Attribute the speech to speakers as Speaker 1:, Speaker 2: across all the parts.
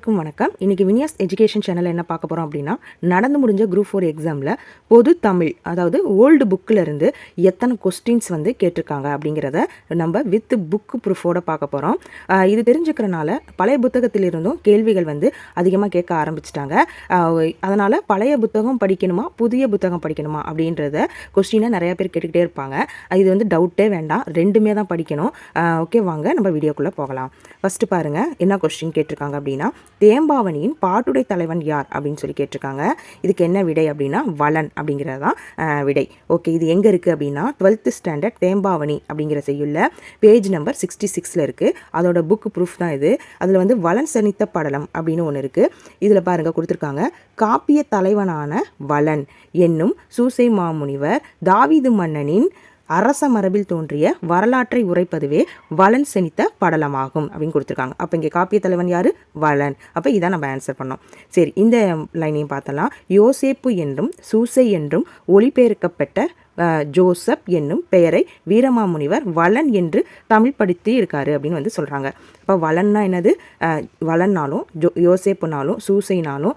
Speaker 1: வணக்கம் வணக்கம். இன்றைக்கி வினியாஸ் எஜுகேஷன் சேனலில் என்ன பார்க்க போகிறோம் அப்படின்னா நடந்து முடிஞ்ச குரூப் ஃபோர் எக்ஸாமில் பொது தமிழ் அதாவது ஓல்டு புக்கில் இருந்து எத்தனை கொஸ்டின்ஸ் வந்து கேட்டிருக்காங்க அப்படிங்கிறத நம்ம வித் புக்கு ப்ரூஃபோட பார்க்க போகிறோம் இது தெரிஞ்சுக்கிறனால பழைய புத்தகத்திலிருந்தும் கேள்விகள் வந்து அதிகமாக கேட்க ஆரம்பிச்சிட்டாங்க. அதனால் பழைய புத்தகம் படிக்கணுமா புதிய புத்தகம் படிக்கணுமா அப்படின்றத கொஸ்டினை நிறையா பேர் கேட்டுக்கிட்டே இருப்பாங்க. இது வந்து டவுட்டே வேண்டாம் ரெண்டுமே தான் படிக்கணும். ஓகே வாங்க நம்ம வீடியோக்குள்ளே போகலாம். ஃபஸ்ட்டு பாருங்கள் என்ன கொஸ்டின் கேட்டிருக்காங்க அப்படின்னா தேம்பாவணியின் பாட்டுடை தலைவன் யார் அப்படின்னு சொல்லி கேட்டிருக்காங்க. இதுக்கு என்ன விடை அப்படின்னா வளன் அப்படிங்கிறது தான் விடை. ஓகே இது எங்கே இருக்குது அப்படின்னா டுவெல்த்து ஸ்டாண்டர்ட் தேம்பாவணி அப்படிங்கிற செய்யுள்ள பேஜ் நம்பர் சிக்ஸ்டி சிக்ஸில் இருக்குது அதோட புக் ப்ரூஃப் தான் இது. அதில் வந்து வளன் சனித்த படலம் அப்படின்னு ஒன்று இருக்குது இதில் பாருங்கள் கொடுத்துருக்காங்க. காப்பிய தலைவனான வளன் என்னும் சூசை மாமுனிவர் தாவிது மன்னனின் அரச மரபில் தோன்றிய வரலாற்றை உரைப்பதுவே வளன் செனித்த படலமாகும் அப்படின்னு கொடுத்துருக்காங்க. அப்போ இங்கே காப்பிய தலைவன் யார்? வளன். அப்போ இதான் நம்ம ஆன்சர் பண்ணோம். சரி இந்த லைனையும் பார்த்தலாம். யோசேப்பு என்றும் சூசை என்றும் ஒளிபெயர்க்கப்பட்ட ஜோசப் என்னும் பெயரை வீரமாமுனிவர் வளன் என்று தமிழ் படித்து இருக்காரு அப்படின்னு வந்து சொல்கிறாங்க இப்போ வளன்னா என்னது? வளன்னாலும் ஜோ யோசேப்புனாலும் சூசைனாலும்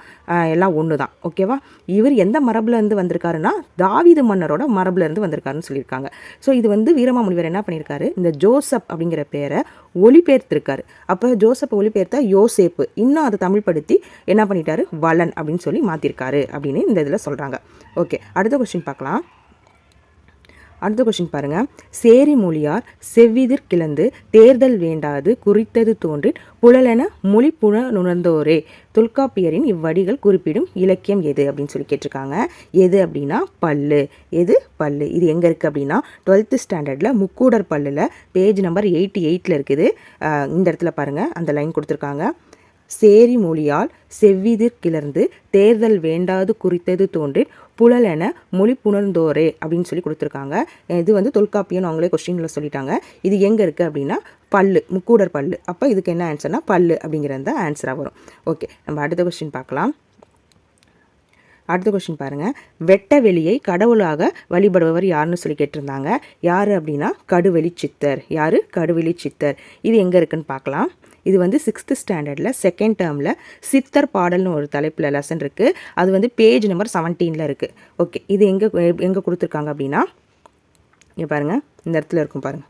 Speaker 1: எல்லாம் ஒன்று தான் ஓகேவா இவர் எந்த மரபுலேருந்து வந்திருக்காருன்னா தாவிது மன்னரோட மரபுலேருந்து வந்திருக்காருன்னு சொல்லியிருக்காங்க. ஸோ இது வந்து வீரமாமுனிவர் என்ன பண்ணியிருக்காரு? இந்த ஜோசப் அப்படிங்கிற பேரை ஒளிபெயர்த்திருக்காரு. அப்போ ஜோசப் ஒளிபெயர்த்த யோசேப்பு. இன்னும் அதை தமிழ் படுத்தி என்ன பண்ணிட்டாரு? வளன் அப்படின்னு சொல்லி மாற்றிருக்காரு அப்படின்னு இந்த இதில் சொல்கிறாங்க ஓகே அடுத்த கொஸ்டின் பார்க்கலாம். அடுத்த கொஷின் பாருங்க. சேரி மொழியார் செவ்விதிர் கிளந்து தேர்தல் வேண்டாது குறித்தது தோன்றி புழலென மொழி புலனுணர்ந்தோரே தொல்காப்பியரின் இவ்வடிகள் குறிப்பிடும் இலக்கியம் எது அப்படின்னு சொல்லி கேட்டிருக்காங்க. எது அப்படின்னா பல்லு. எது? பல்லு. இது எங்கே இருக்குது அப்படின்னா டுவெல்த்து ஸ்டாண்டர்டில் முக்கூடர் பல்லில் பேஜ் நம்பர் எயிட்டி எயிட்டில் இருக்குது. இந்த இடத்துல பாருங்கள் அந்த லைன் கொடுத்துருக்காங்க. சேரி மொழியால் செவ்விதிர் கிளர்ந்து தேர்தல் வேண்டாது குறித்தது தோன்றி புலலென மொழி புணர்ந்தோரே அப்படின்னு சொல்லி கொடுத்துருக்காங்க. இது வந்து தொல்காப்பியம் அவங்களே கொஸ்டினில் சொல்லிட்டாங்க. இது எங்கே இருக்குது அப்படின்னா பல்லு முக்கூடர் பல்லு. அப்போ இதுக்கு என்ன ஆன்சர்னா பல்லு அப்படிங்கிறது தான் ஆன்சராக வரும். ஓகே நம்ம அடுத்த கொஸ்டின் பார்க்கலாம். அடுத்த கொஸ்டின் பாருங்கள் வெட்ட வெளியை கடவுளாக வழிபடுபவர் யாருன்னு சொல்லி கேட்டிருந்தாங்க. யார் அப்படின்னா கடுவெளி சித்தர். யார்? கடுவெளி சித்தர். இது எங்கே இருக்குன்னு பார்க்கலாம். இது வந்து சிக்ஸ்த்து ஸ்டாண்டர்டில் செகண்ட் டேர்மில் சித்தர் பாடல்னு ஒரு தலைப்பில் லெசன் இருக்குது அது வந்து பேஜ் நம்பர் செவன்டீனில் இருக்குது ஓகே இது எங்கே எங்கே கொடுத்துருக்காங்க அப்படின்னா இங்கே பாருங்கள் இந்த இடத்துல இருக்கும் பாருங்கள்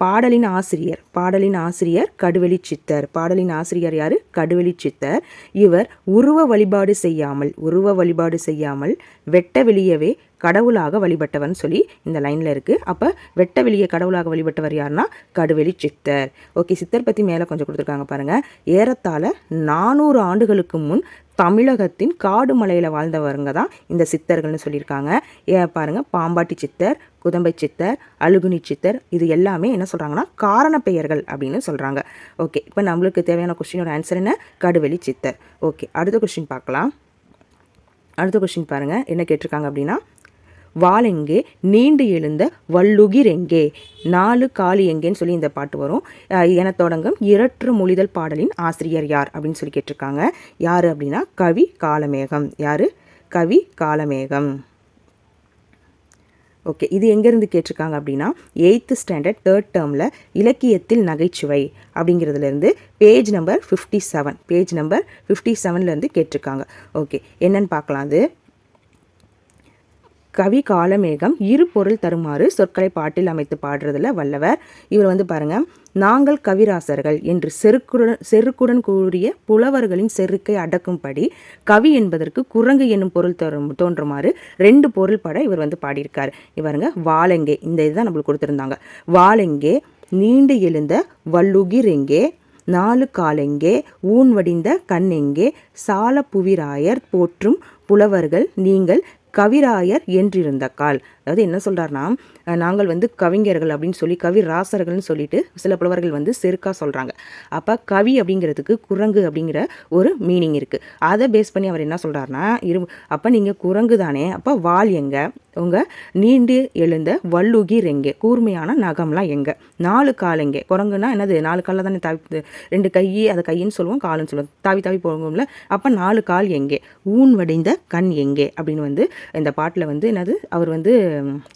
Speaker 1: பாடலின் ஆசிரியர் பாடலின் ஆசிரியர் கடுவெளி சித்தர். பாடலின் ஆசிரியர் யார்? கடுவெளி சித்தர். இவர் உருவ வழிபாடு செய்யாமல் உருவ வழிபாடு செய்யாமல் வெட்ட வெளியவே கடவுளாக வழிபட்டவன் சொல்லி இந்த லைனில் இருக்குது அப்போ வெட்ட வெளியே கடவுளாக வழிபட்டவர் யாருன்னா? கடுவெளி சித்தர். ஓகே சித்தர் பற்றி மேலே கொஞ்சம் கொடுத்துருக்காங்க பாருங்கள் ஏறத்தாழ நானூறு ஆண்டுகளுக்கு முன் தமிழகத்தின் காடு மலையில் வாழ்ந்தவருங்க தான் இந்த சித்தர்கள்னு சொல்லியிருக்காங்க. ஏ பாருங்கள் பாம்பாட்டி சித்தர் குதம்பை சித்தர் அழுகுனி சித்தர் இது எல்லாமே என்ன சொல்கிறாங்கன்னா காரண பெயர்கள் அப்படின்னு சொல்கிறாங்க ஓகே இப்போ நம்மளுக்கு தேவையான கொஸ்டினோட ஆன்சர் என்ன? கடுவெளி சித்தர். ஓகே அடுத்த கொஸ்டின் பார்க்கலாம். அடுத்த கொஸ்டின் பாருங்கள் என்ன கேட்டிருக்காங்க அப்படின்னா வாளெங்கே நீண்டு எழுந்த வள்ளுகிரெங்கே. நாலு காலி எங்கேன்னு சொல்லி இந்த பாட்டு வரும். என தொடங்கும் இரற்று மொழிதல் பாடலின் ஆசிரியர் யார் அப்படின்னு சொல்லி கேட்டிருக்காங்க. யார் அப்படின்னா கவி காலமேகம். யார்? கவி காலமேகம். ஓகே இது எங்கேருந்து கேட்டிருக்காங்க அப்படின்னா எயித்து ஸ்டாண்டர்ட் தேர்ட் டேர்மில் இலக்கியத்தில் நகைச்சுவை அப்படிங்கிறதுலேருந்து page number fifty seven. Page number fifty செவன்லேருந்து கேட்டிருக்காங்க. ஓகே என்னன்னு பார்க்கலாம் அது. கவி காலமேகம் இரு பொருள் தருமாறு சொற்களை பாட்டில் அமைத்து பாடுறதுல வல்லவர். இவர் வந்து பாருங்க நாங்கள் கவிராசர்கள் என்று செருக்குடன் செருக்குடன் கூறிய புலவர்களின் செருக்கை அடக்கும்படி கவி என்பதற்கு குரங்கு என்னும் பொருள் தரும் தோன்றுமாறு ரெண்டு பொருள் பட இவர் வந்து பாடியிருக்கார். இவருங்க வாழெங்கே இந்த இதுதான் நம்மளுக்கு கொடுத்துருந்தாங்க. வாழெங்கே நீண்டு எழுந்த வல்லுகிரெங்கே நாலு காலெங்கே ஊன் வடிந்த கண்ணெங்கே சால புவிராயர் போற்றும் புலவர்கள் நீங்கள் கவிராயர் என்றிருந்த கால். அதாவது என்ன சொல்கிறாருன்னா நாங்கள் வந்து கவிஞர்கள் அப்படின்னு சொல்லி கவி ராசர்கள்னு சொல்லிட்டு சில புலவர்கள் வந்து செருக்காக சொல்கிறாங்க அப்போ கவி அப்படிங்கிறதுக்கு குரங்கு அப்படிங்கிற ஒரு மீனிங் இருக்குது அதை பேஸ் பண்ணி அவர் என்ன சொல்கிறாருன்னா இரு அப்போ நீங்கள் குரங்கு தானே அப்போ வால் எங்கே? உங்க நீண்டு எழுந்த வள்ளுகி ரெங்கே கூர்மையான நகம்லாம் எங்கே? நாலு கால் எங்கே? என்னது? நாலு காலில் தானே தாவி ரெண்டு கை அதை கையின்னு சொல்லுவோம் காலுன்னு சொல்லுவோம். தாவி தாவி போகும்ல. அப்போ நாலு கால் எங்கே? ஊன் வடிந்த கண் எங்கே? அப்படின்னு வந்து இந்த பாட்டில் வந்து என்னது? அவர் வந்து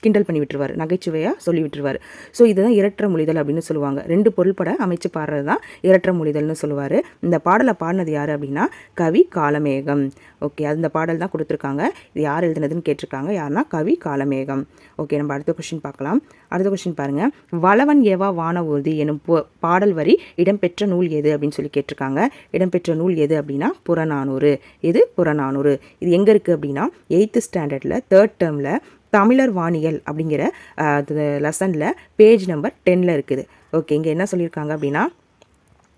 Speaker 1: கிண்டல் பண்ணி விட்டுருவார். நகைச்சுவையாக சொல்லி விட்டுருவார். ஸோ இதுதான் இரற்ற மொழிதல் அப்படின்னு சொல்லுவாங்க. ரெண்டு பொருள்பட அமைச்சு பாடுறது தான் இரற்ற மொழிதல்னு சொல்லுவார். இந்த பாடலை பாடினது யார் அப்படின்னா கவி காலமேகம். ஓகே அந்த பாடல் தான் கொடுத்துருக்காங்க. இது யார் எழுதுனதுன்னு கேட்டிருக்காங்க. யாருன்னா கவி காலமேகம். ஓகே நம்ம அடுத்த கொஷின் பார்க்கலாம். அடுத்த கொஷின் பாருங்கள் வளவன் ஏவா வான ஊர்தி எனும் பாடல் வரி இடம்பெற்ற நூல் எது அப்படின்னு சொல்லி கேட்டிருக்காங்க. இடம்பெற்ற நூல் எது அப்படின்னா புறநானூறு. இது புறநானூறு. இது எங்கே இருக்குது அப்படின்னா எயித்து ஸ்டாண்டர்டில் தேர்ட் டேர்மில் தமிழர் வானியல் அப்படிங்கிற லெசனில் பேஜ் நம்பர் டென்னில் இருக்குது. ஓகே இங்கே என்ன சொல்லியிருக்காங்க அப்படின்னா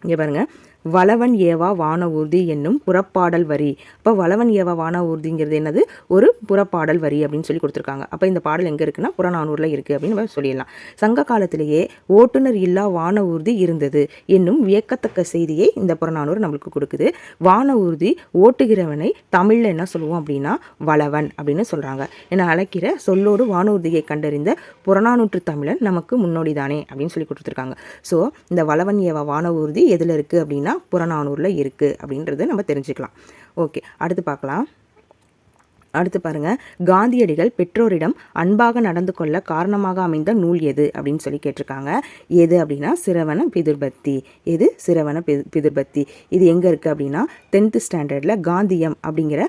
Speaker 1: இங்கே பாருங்கள் வளவன் ஏவா வான ஊர்தி என்னும் புறப்பாடல் வரி. அப்போ வளவன் ஏவா வான ஊர்திங்கிறது என்னது? ஒரு புறப்பாடல் வரி அப்படின்னு சொல்லி கொடுத்துருக்காங்க. அப்போ இந்த பாடல் எங்கே இருக்குன்னா புறநானூரில் இருக்குது அப்படின்னு நம்ம சொல்லிடலாம். சங்க காலத்திலேயே ஓட்டுநர் இல்லா வான ஊர்தி இருந்தது என்னும் வியக்கத்தக்க செய்தியை இந்த புறநானூறு நம்மளுக்கு கொடுக்குது. வான ஊர்தி ஓட்டுகிறவனை தமிழில் என்ன சொல்லுவோம் அப்படின்னா வளவன் அப்படின்னு சொல்கிறாங்க என அழைக்கிற சொல்லோடு வானூர்தியை கண்டறிந்த புறநானூற்று தமிழன் நமக்கு முன்னோடி தானே அப்படின்னு சொல்லி கொடுத்துருக்காங்க. ஸோ இந்த வளவன் ஏவா வான ஊர்தி எதில் இருக்குது அப்படின்னா புறநானூரில் இருக்குது அப்படின்றத நம்ம தெரிஞ்சுக்கலாம். ஓகே அடுத்து பார்க்கலாம். அடுத்து பாருங்க காந்தியடிகள் பெற்றோரிடம் அன்பாக நடந்து கொள்ள காரணமாக அமைந்த நூல் எது அப்படின்னு சொல்லி கேட்டிருக்காங்க. எது அப்படின்னா சிரவண பிதுர்பத்தி. எது? சிரவண பிதுர்பத்தி. இது எங்கே இருக்குது அப்படின்னா டென்த்து ஸ்டாண்டர்டில் காந்தியம் அப்படிங்கிற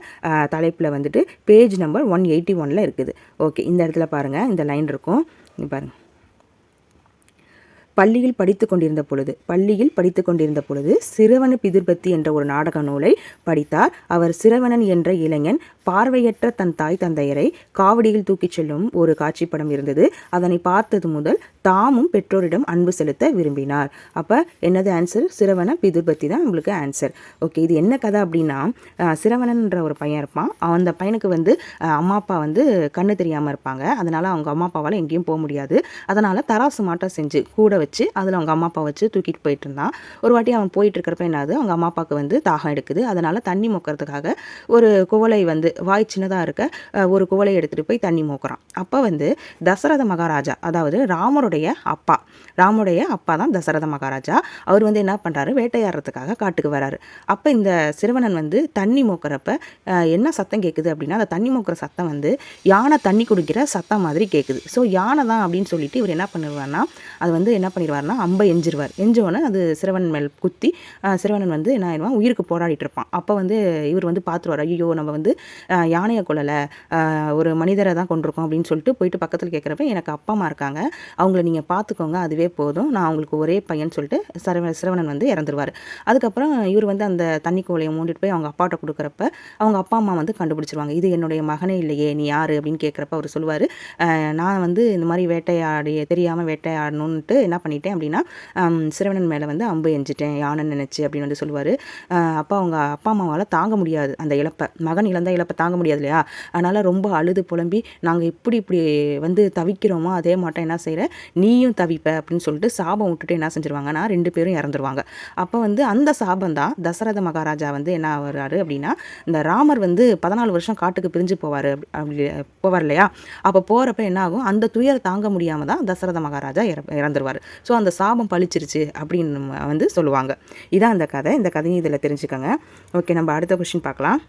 Speaker 1: தலைப்பில் வந்துட்டு பேஜ் நம்பர் ஒன் எயிட்டி ஒனில் இருக்குது. ஓகே இந்த இடத்துல பாருங்கள் இந்த லைன் இருக்கும். பாருங்கள் பள்ளியில் படித்து கொண்டிருந்த பொழுது பள்ளியில் படித்து கொண்டிருந்த பொழுது சிறுவன பிதிர்பத்தி என்ற ஒரு நாடக நூலை படித்தார். அவர் சிறுவனன் என்ற இளைஞன் பார்வையற்ற தன் தாய் தந்தையரை காவடியில் தூக்கிச் செல்லும் ஒரு காட்சிப்படம் இருந்தது. அதனை பார்த்தது முதல் தாமும் பெற்றோரிடம் அன்பு செலுத்த விரும்பினார். அப்போ என்னது ஆன்சர் சிறுவன பிதிர்பத்தி தான் உங்களுக்கு ஆன்சர் ஓகே இது என்ன கதை அப்படின்னா சிறுவனன்ற ஒரு பையன் இருப்பான். அந்த பையனுக்கு வந்து அம்மா அப்பா வந்து கண்ணு தெரியாமல் இருப்பாங்க. அதனால் அவங்க அம்மா அப்பாவால் எங்கேயும் போக முடியாது. அதனால் தராசு மாட்டம் செஞ்சு கூட வச்சு அதில் அவங்க அம்மா அப்பா வச்சு தூக்கிட்டு போயிட்டு இருந்தான். ஒரு வாட்டி அவன் போயிட்டு இருக்கிறப்ப என்னது அவங்க அம்மா அப்பாவுக்கு வந்து தாகம் எடுக்குது. அதனால் தண்ணி மொக்கிறதுக்காக ஒரு குவளை வந்து வாய் சின்னதாக இருக்க ஒரு குவளை எடுத்துகிட்டு போய் தண்ணி மோக்குறான். அப்போ வந்து தசரத மகாராஜா அதாவது ராமருடைய அப்பா ராமுடைய அப்பா தான் தசரத மகாராஜா. அவர் வந்து என்ன பண்ணுறாரு வேட்டையாடுறதுக்காக காட்டுக்கு வராரு. அப்போ இந்த சிறுவனன் வந்து தண்ணி மோக்கிறப்ப என்ன சத்தம் கேட்குது அப்படின்னா அந்த தண்ணி மோக்கிற சத்தம் வந்து யானை தண்ணி குடிக்கிற சத்தம் மாதிரி கேட்குது ஸோ யானை தான் அப்படின்னு சொல்லிட்டு இவர் என்ன பண்ணுவார்னா அது வந்து என்ன பண்ணிடுவார்னா அம்பை எஞ்சிருவார். எஞ்சோடனே அது சிறுவன் மேல் குத்தி சிறுவனன் வந்து என்ன ஆயிடுவான்? உயிருக்கு போராடிட்டு இருப்பான் அப்போ வந்து இவர் வந்து பார்த்துருவார் ஐயோ நம்ம வந்து யானையை கொள்ளலை ஒரு மனிதரை தான் கொண்டிருக்கோம் அப்படின்னு சொல்லிட்டு போயிட்டு பக்கத்தில் கேட்குறப்ப எனக்கு அப்பா அம்மா இருக்காங்க. அவங்கள நீங்கள் பார்த்துக்கோங்க அதுவே போதும். நான் அவங்களுக்கு ஒரே பையன் சொல்லிட்டு சிறவ சிறுவனன் வந்து இறந்துருவார். அதுக்கப்புறம் இவர் வந்து அந்த தண்ணி கோலையை மூண்டிட்டு போய் அவங்க அப்பாட்ட கொடுக்குறப்ப அவங்க அப்பா அம்மா வந்து கண்டுபிடிச்சிருவாங்க. இது என்னுடைய மகனே இல்லையே நீ யார்? அப்படின்னு கேட்குறப்ப அவர் சொல்லுவார். நான் வந்து இந்த மாதிரி வேட்டையாடி தெரியாமல் வேட்டையாடணுன்ட்டு என்ன பண்ணிட்டேன் அப்படின்னா சிறுவனன் மேலே வந்து அம்பு எஞ்சிட்டேன் யானை நினச்சி அப்படின்னு வந்து சொல்லுவார். அப்பா அவங்க அப்பா அம்மாவால் தாங்க முடியாது அந்த இழப்பை. மகன் இழந்த இழப்பை தாங்க முடியாது இல்லையா? அதனால் ரொம்ப அழுது புலம்பி நாங்கள் இப்படி இப்படி வந்து தவிக்கிறோமோ அதே மாட்டோம் என்ன செய்கிற நீயும் தவிப்ப அப்படின்னு சொல்லிட்டு சாபம் விட்டுட்டு என்ன செஞ்சிருவாங்கன்னா ரெண்டு பேரும் இறந்துருவாங்க. அப்போ வந்து அந்த சாபம் தான் தசரத மகாராஜா வந்து என்ன வர்றாரு அப்படின்னா இந்த ராமர் வந்து பதினாலு வருஷம் காட்டுக்கு பிரிஞ்சு போவார் அப்படி போவார் இல்லையா? அப்போ போகிறப்ப என்ன ஆகும்? அந்த துயரை தாங்க முடியாமல் தான் தசரத மகாராஜா இறந்துருவார். ஸோ அந்த சாபம் பழிச்சிருச்சு அப்படின்னு வந்து சொல்லுவாங்க. இதான் அந்த கதை. இந்த கதையும் இதில் தெரிஞ்சுக்கோங்க. ஓகே நம்ம அடுத்த கொஷின் பார்க்கலாம்.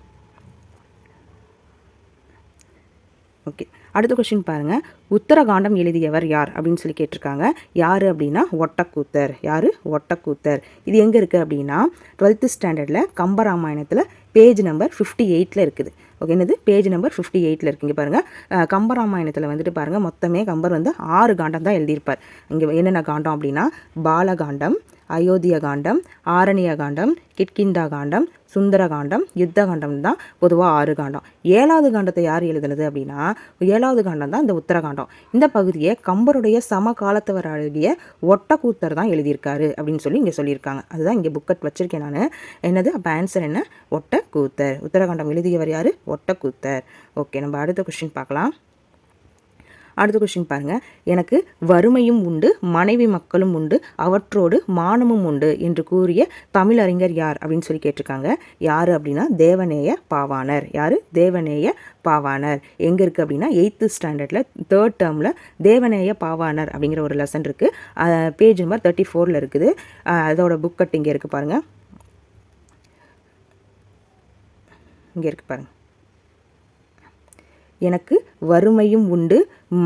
Speaker 1: ஓகே அடுத்த கொஷின் பாருங்கள் உத்தரகாண்டம் எழுதியவர் யார் அப்படின்னு சொல்லி கேட்டிருக்காங்க. யார் அப்படின்னா ஒட்டக்கூத்தர். யார்? ஒட்டக்கூத்தர். இது எங்கே இருக்குது அப்படின்னா டுவெல்த்து ஸ்டாண்டர்டில் கம்பராமாயணத்தில் பேஜ் நம்பர் ஃபிஃப்டி எயிட்டில் இருக்குது. ஓகே என்னது? பேஜ் நம்பர் ஃபிஃப்டி எயிட்டில் இருக்குங்க பாருங்கள் கம்பராமாயணத்தில் வந்துட்டு பாருங்கள் மொத்தமே கம்பர் வந்து ஆறு காண்டம் தான் எழுதியிருப்பார். இங்கே என்னென்ன காண்டம் அப்படின்னா பாலகாண்டம் அயோத்திய காண்டம் ஆரணிய காண்டம் கிட்கிந்தா காண்டம் சுந்தர காண்டம் யுத்த காண்டம் தான் பொதுவாக ஆறு காண்டம். ஏழாவது காண்டத்தை யார் எழுதுனது அப்படின்னா ஏழாவது காண்டம் தான் இந்த உத்தரகாண்டம். இந்த பகுதியை கம்பருடைய சம காலத்தவர் அழகிய ஒட்டக்கூத்தர் தான் எழுதியிருக்காரு அப்படின்னு சொல்லி இங்கே சொல்லியிருக்காங்க. அதுதான் இங்கே புக்கட் வச்சுருக்கேன் நான். என்னது? அப்போ ஆன்சர் என்ன? ஒட்டக்கூத்தர். உத்தரகாண்டம் எழுதியவர் யார்? ஒட்டக்கூத்தர். ஓகே நம்ம அடுத்த கொஸ்டின் பார்க்கலாம். அடுத்த கொஷின் பாருங்கள் எனக்கு வறுமையும் உண்டு மனைவி மக்களும் உண்டு அவற்றோடு மானமும் உண்டு என்று கூறிய தமிழறிஞர் யார் அப்படின்னு சொல்லி கேட்டிருக்காங்க. யார் அப்படின்னா தேவநேய பாவாணர். யார்? தேவநேய பாவாணர். எங்கே இருக்குது அப்படின்னா எயித்து ஸ்டாண்டர்டில் தேர்ட் டேர்மில் தேவநேய பாவாணர் அப்படிங்கிற ஒரு லெசன் இருக்குது பேஜ் நம்பர் தேர்ட்டி ஃபோரில் இருக்குது. அதோட புக் கட் இங்கே இருக்குது பாருங்கள் இங்கே இருக்குது பாருங்கள் எனக்கு வறுமையும் உண்டு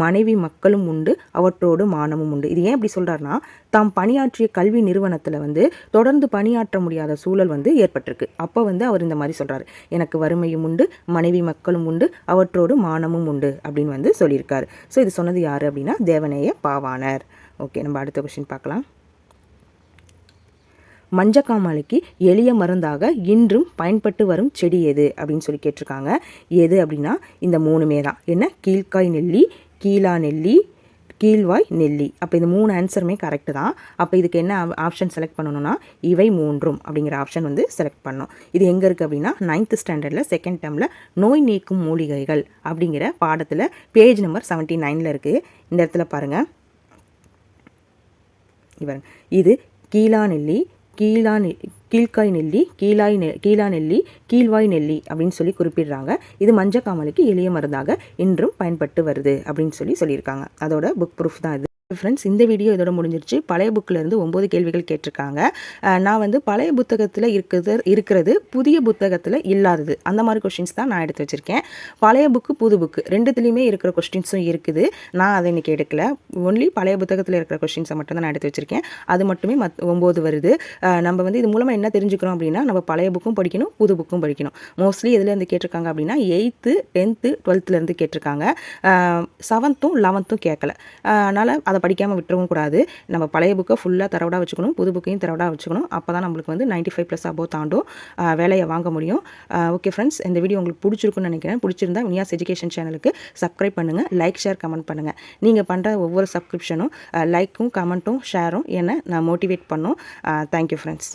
Speaker 1: மனைவி மக்களும் உண்டு அவற்றோடு மானமும் உண்டு. இது ஏன் இப்படி சொல்கிறாருன்னா தாம் பணியாற்றிய கல்வி நிறுவனத்தில் வந்து தொடர்ந்து பணியாற்ற முடியாத சூழல் வந்து ஏற்பட்டிருக்கு. அப்போ வந்து அவர் இந்த மாதிரி சொல்கிறார் எனக்கு வறுமையும் உண்டு மனைவி மக்களும் உண்டு அவற்றோடு மானமும் உண்டு அப்படின்னு வந்து சொல்லியிருக்காரு. ஸோ இது சொன்னது யார் அப்படின்னா தேவநேய பாவாணர். ஓகே நம்ம அடுத்த கொஸ்டின் பார்க்கலாம். மஞ்சக்காமாலைக்கு எளிய மருந்தாக இன்றும் பயன்பட்டு வரும் செடி எது அப்படின்னு சொல்லி கேட்டிருக்காங்க. எது அப்படின்னா இந்த மூணுமே தான். என்ன? கீழ்காய் நெல்லி கீழா நெல்லி கீழ்வாய் நெல்லி. அப்போ இந்த மூணு ஆன்சருமே கரெக்டு தான். அப்போ இதுக்கு என்ன ஆப்ஷன் செலக்ட் பண்ணணும்னா இவை மூன்றும் அப்படிங்கிற ஆப்ஷன் வந்து செலக்ட் பண்ணணும். இது எங்கே இருக்குது அப்படின்னா நைன்த் ஸ்டாண்டர்டில் செகண்ட் டேர்மில் நோய் நீக்கும் மூலிகைகள் அப்படிங்கிற பாடத்தில் பேஜ் நம்பர் செவன்ட்டி நைனில் இருக்குது இந்த இடத்துல பாருங்கள் இவருங்க. இது கீழா நெல்லி கீழா நெ கீழ்காய் நெல்லி கீழாய் நெ கீழா நெல்லி கீழ்வாய் நெல்லி அப்படின்னு சொல்லி குறிப்பிடுறாங்க. இது மஞ்சக்காமலுக்கு எளிய மருந்தாக இன்றும் பயன்பட்டு வருது அப்படின்னு சொல்லி சொல்லியிருக்காங்க. அதோட புக் ப்ரூஃப் தான் இது. ஃப்ரெண்ட்ஸ் இந்த வீடியோ இதோட முடிஞ்சிருச்சு. பழைய புக்கிலேருந்து ஒம்பது கேள்விகள் கேட்டிருக்காங்க. நான் வந்து பழைய புத்தகத்தில் இருக்கிறது இருக்கிறது புதிய புத்தகத்தில் இல்லாதது. அந்த மாதிரி கொஷின்ஸ் தான் நான் எடுத்து வச்சுருக்கேன். பழைய புக்கு புது புக்கு ரெண்டுத்துலேயுமே இருக்கிற கொஸ்டின்ஸும் இருக்குது. நான் அதை இன்றைக்கி எடுக்கல. ஒன்லி பழைய புத்தகத்தில் இருக்கிற கொஸ்டின்ஸை மட்டும் தான் நான் எடுத்து வச்சுருக்கேன். அது மட்டுமே மத் ஒம்பது வருது. நம்ம வந்து இது மூலமாக என்ன தெரிஞ்சுக்கிறோம் அப்படின்னா நம்ம பழைய புக்கும் படிக்கணும் புது புக்கும் படிக்கணும். மோஸ்ட்லி எதுலேருந்து கேட்டிருக்காங்க அப்படின்னா எயித்து டென்த்து டுவெல்த்துலேருந்து கேட்டிருக்காங்க. செவன்த்தும் லெவன்த்தும் கேட்கல அதனால் அதை அதை படிக்காமல் விட்டுறவும் கூடாது. நம்ம பழைய புக்கை ஃபுல்லாக தரவடாக வச்சுக்கணும். புது புக்கையும் தரவடாக வச்சுக்கணும். அப்போ தான் நம்மளுக்கு வந்து நைன்ட்டி ஃபைவ் ப்ளஸ் அபோவ் தாண்டும் வேலையை வாங்க முடியும். ஓகே ஃப்ரெண்ட்ஸ் இந்த வீடியோ உங்களுக்கு பிடிச்சிருக்குன்னு நினைக்கிறேன். பிடிச்சிருந்தா வினியாஸ் எஜுகேஷன் சேனலுக்கு சப்ஸ்கிரைப் பண்ணுங்கள் லைக் ஷேர் கமெண்ட் பண்ணுங்கள் நீங்கள் பண்ணுற ஒவ்வொரு சப்ஸ்கிரிப்ஷனும் லைக்கும் கமெண்ட்டும் ஷேரும் என்னை நான் மோட்டிவேட் பண்ணும். Thank you friends